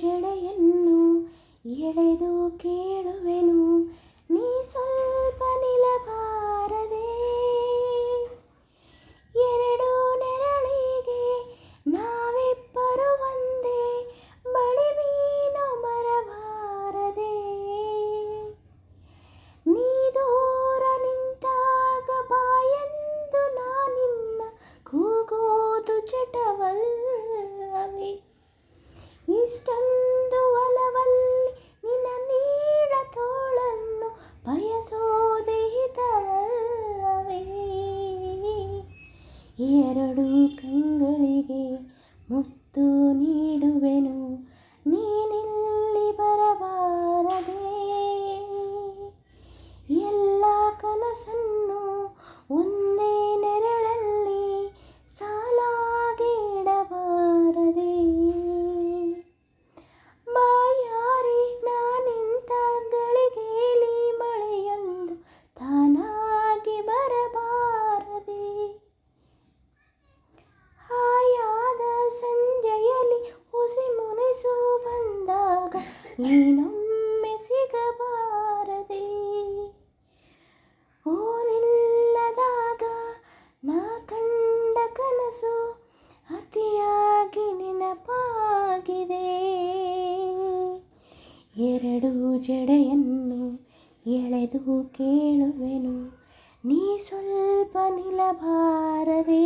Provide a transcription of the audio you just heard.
ಜಡೆಯನ್ನು ಎಳೆದು ಕೇಳುವೆನು. ನೀ ಸ್ವಲ್ಪ ನಿಲಬಾರದೆ ಎರಡು ಕಂಗಳಿಗೆ ಮುತ್ತು ನೀಡುವೆನು. ನೀನೊಮ್ಮೆ ಸಿಗಬಾರದೆ. ಓನಿಲ್ಲದಾಗ ನಾ ಕಂಡ ಕನಸು ಅತಿಯಾಗಿ ನೆನಪಾಗಿದೆ. ಎರಡು ಜಡೆಯನ್ನು ಎಳೆದು ಕೇಳುವೆನು, ನೀ ಸ್ವಲ್ಪ ನಿಲಬಾರದೆ.